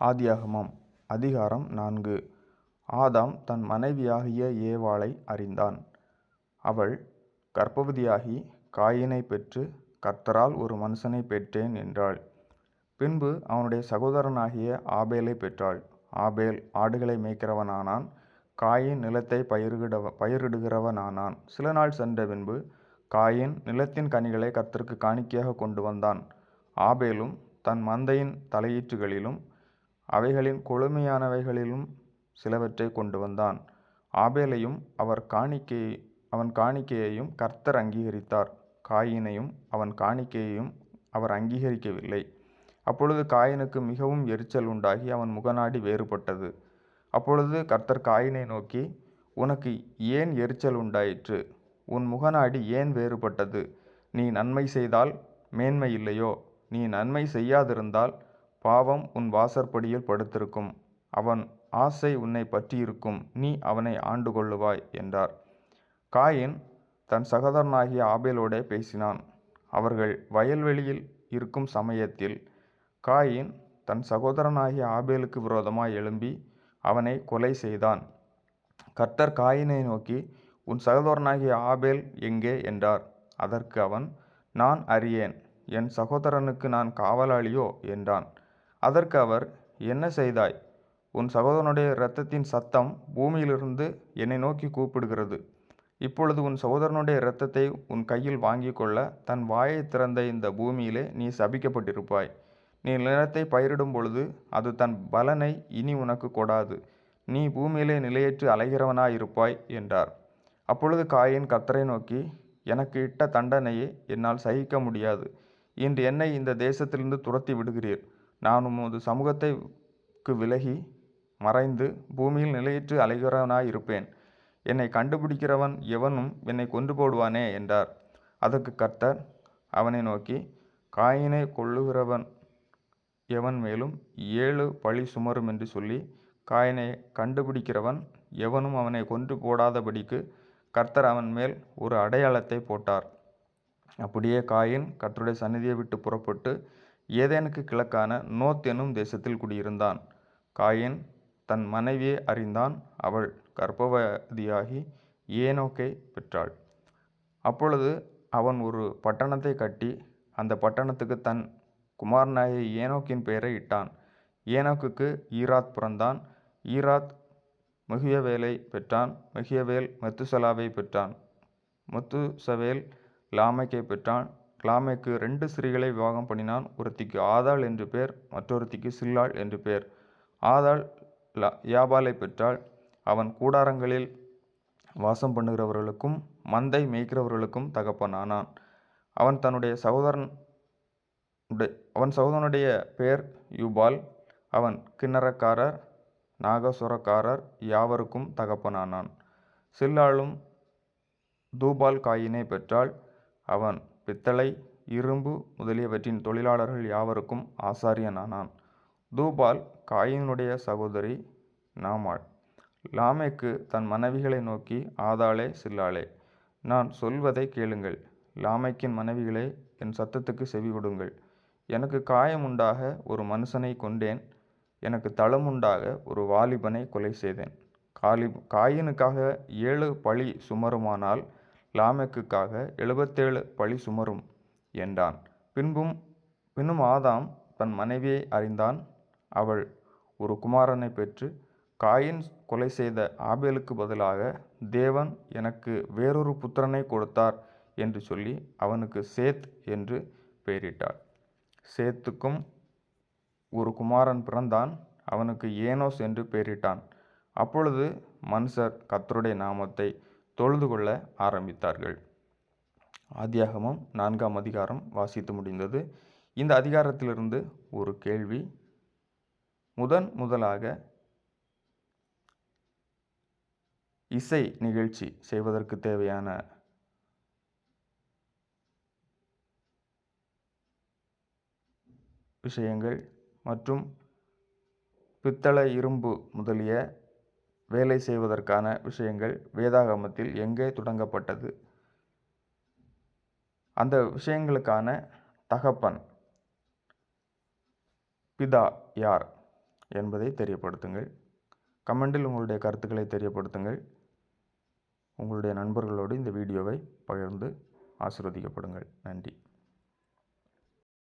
ஆதியாகமம் அதிகாரம் நான்கு ஆதாம் தன் மனைவியாகிய ஏவாளை அறிந்தான். அவள் கர்ப்பவதியாகி காயினை பெற்று கர்த்தரால் ஒரு மனுஷனைப் பெற்றேன் என்றாள். பின்பு அவனுடைய சகோதரனாகிய ஆபேலைப் பெற்றாள். ஆபேல் ஆடுகளை மேய்க்கிறவனானான். காயின் நிலத்தை பயிரிட பயிரிடுகிறவனானான். சில நாள் சென்ற பின்பு காயின் நிலத்தின் கனிகளை கர்த்தருக்கு காணிக்கையாக கொண்டு வந்தான். ஆபேலும் தன் மந்தையின் தலையீற்றுகளிலும் அவைகளின் கொழுமையானவைகளிலும் சிலவற்றைக் கொண்டு வந்தான். ஆபேலையும் அவன் காணிக்கையையும் கர்த்தர் அங்கீகரித்தார். காயினையும் அவன் காணிக்கையையும் அவர் அங்கீகரிக்கவில்லை. அப்பொழுது காயினுக்கு மிகவும் எரிச்சல் உண்டாகி அவன் முகநாடி வேறுபட்டது. அப்பொழுது கர்த்தர் காயினை நோக்கி உனக்கு ஏன் எரிச்சல் உண்டாயிற்று? உன் முகநாடி ஏன் வேறுபட்டது? நீ நன்மை செய்தால் மேன்மை இல்லையோ? நீ நன்மை செய்யாதிருந்தால் பாவம் உன் வாசற்படியில் படுத்திருக்கும். அவன் ஆசை உன்னைப் பற்றியிருக்கும் நீ அவனை ஆண்டு கொள்ளுவாய் என்றார். காயின் தன் சகோதரனாகிய ஆபேலோடே பேசினான். அவர்கள் வயல்வெளியில் இருக்கும் சமயத்தில் காயின் தன் சகோதரனாகிய ஆபேலுக்கு விரோதமாய் எழும்பி அவனை கொலை செய்தான். கர்த்தர் காயினை நோக்கி உன் சகோதரனாகிய ஆபேல் எங்கே? என்றார். அதற்கு அவன் நான் அறியேன். என் சகோதரனுக்கு நான் காவலாளியோ? என்றான். அதற்கு அவர் என்ன செய்தாய்? உன் சகோதரனுடைய இரத்தத்தின் சத்தம் பூமியிலிருந்து என்னை நோக்கி கூப்பிடுகிறது. இப்பொழுது உன் சகோதரனுடைய இரத்தத்தை உன் கையில் வாங்கிக்கொள்ள தன் வாயைத் திறந்த இந்த பூமியிலே நீ சபிக்கப்பட்டிருப்பாய். நீ நிலத்தை பயிரிடும் பொழுது அது தன் பலனை இனி உனக்கு கொடாது. நீ பூமியிலே நிலையற்று அலைகிறவனாயிருப்பாய் என்றார். அப்பொழுது காயின் கத்தரை நோக்கி எனக்கு இட்ட தண்டனையை என்னால் சகிக்க முடியாது. இன்று என்னை இந்த தேசத்திலிருந்து துரத்தி விடுகிறீர். நான் உமது சமூகத்தைக்கு விலகி மறைந்து பூமியில் நிலையற்று அலைகிறவனாயிருப்பேன். என்னை கண்டுபிடிக்கிறவன் எவனும் என்னை கொண்டு போடுவானே என்றார். அதற்கு கர்த்தர் அவனை நோக்கி காயினை கொள்ளுகிறவன் எவன் மேலும் ஏழு பழி சுமரும் என்று சொல்லி காயினை கண்டுபிடிக்கிறவன் எவனும் அவனை கொன்று போடாதபடிக்கு கர்த்தர் அவன் மேல் ஒரு அடையாளத்தைப் போட்டார். அப்படியே காயின் கர்த்தருடைய சந்நிதியை விட்டு புறப்பட்டு ஏதேனுக்கு கிழக்கான நோத் என்னும் தேசத்தில் குடியிருந்தான். காயின் தன் மனைவியை அறிந்தான். அவள் கர்ப்பவதியாகி ஏனோக்கை பெற்றாள். அப்பொழுது அவன் ஒரு பட்டணத்தை கட்டி அந்த பட்டணத்துக்கு தன் குமாரனாகிய ஏனோக்கின் பெயரை இட்டான். ஏனோக்குக்கு ஈராத் பிறந்தான். ஈராத் மெகுயவேலைப் பெற்றான். மெகுயவேல் மெத்துசலாவை பெற்றான். முத்துசவேல் லாமைக்கை பெற்றான். லாமெக்கு ரெண்டு ஸ்திரீகளை விவாகம் பண்ணினான். ஒருத்திக்கு ஆதாள் என்று பெயர் மற்றொருத்திக்கு சில்லாள் என்று பெயர். ஆதாள் யாபாலைப் பெற்றால் அவன் கூடாரங்களில் வாசம் பண்ணுகிறவர்களுக்கும் மந்தை மேய்க்கிறவர்களுக்கும் தகப்பன் ஆனான் அவன் தன்னுடைய சகோதரன் அவன் சகோதரனுடைய பெயர் யூபால். அவன் கிண்ணறக்காரர் நாகசுரக்காரர் யாவருக்கும் தகப்பனானான். சில்லாளும் தூபால் காயினை பெற்றாள். அவன் பித்தளை இரும்பு முதலியவற்றின் தொழிலாளர்கள் யாவருக்கும் ஆசாரியனானான். தூபால் காயினுடைய சகோதரி நாமாள். லாமேக்கு தன் மனைவிகளை நோக்கி ஆதாளே சில்லாளே நான் சொல்வதைக் கேளுங்கள். லாமைக்கின் மனைவிகளே என் சத்தத்துக்குச் செவிகொடுங்கள். எனக்கு காயம் உண்டாக ஒரு மனுஷனை கொண்டேன் எனக்கு தளம் உண்டாக ஒரு வாலிபனை கொலை செய்தேன். காயீனுக்காக ஏழு பழி சுமருமானால் லாமேக்குக்காக எழுபத்தேழு பழி சுமரும் என்றான். பின்னும் ஆதாம் தன் மனைவியை அறிந்தான். அவள் ஒரு குமாரனைப் பெற்று காயின் கொலை செய்த ஆபேலுக்கு பதிலாக தேவன் எனக்கு வேறொரு புத்திரனை கொடுத்தார் என்று சொல்லி அவனுக்கு சேத் என்று பெயரிட்டாள். சேத்துக்கும் ஒரு குமாரன் பிறந்தான். அவனுக்கு ஏனோஸ் என்று பெயரிட்டான். அப்பொழுது மனுஷர் நாமத்தை தொழுது கொள்ள ஆரம்பித்தார்கள். ஆதியாகமம் நான்காம் அதிகாரம் வாசித்து முடிந்தது. இந்த அதிகாரத்திலிருந்து ஒரு கேள்வி முதன் முதலாக இசை நிகழ்ச்சி செய்வதற்கு தேவையான விஷயங்கள் மற்றும் பித்தளை இரும்பு முதலிய வேலை செய்வதற்கான விஷயங்கள் வேதாகமத்தில் எங்கே தொடங்கப்பட்டது? அந்த விஷயங்களுக்கான தகப்பன் பிதா யார்? என்பதை தெரியப்படுத்துங்கள் கமெண்டில் உங்களுடைய கருத்துக்களை தெரியப்படுத்துங்கள் உங்களுடைய நண்பர்களோடு இந்த வீடியோவை பகிர்ந்து ஆசிர்வதிக்கப்படுங்கள் நன்றி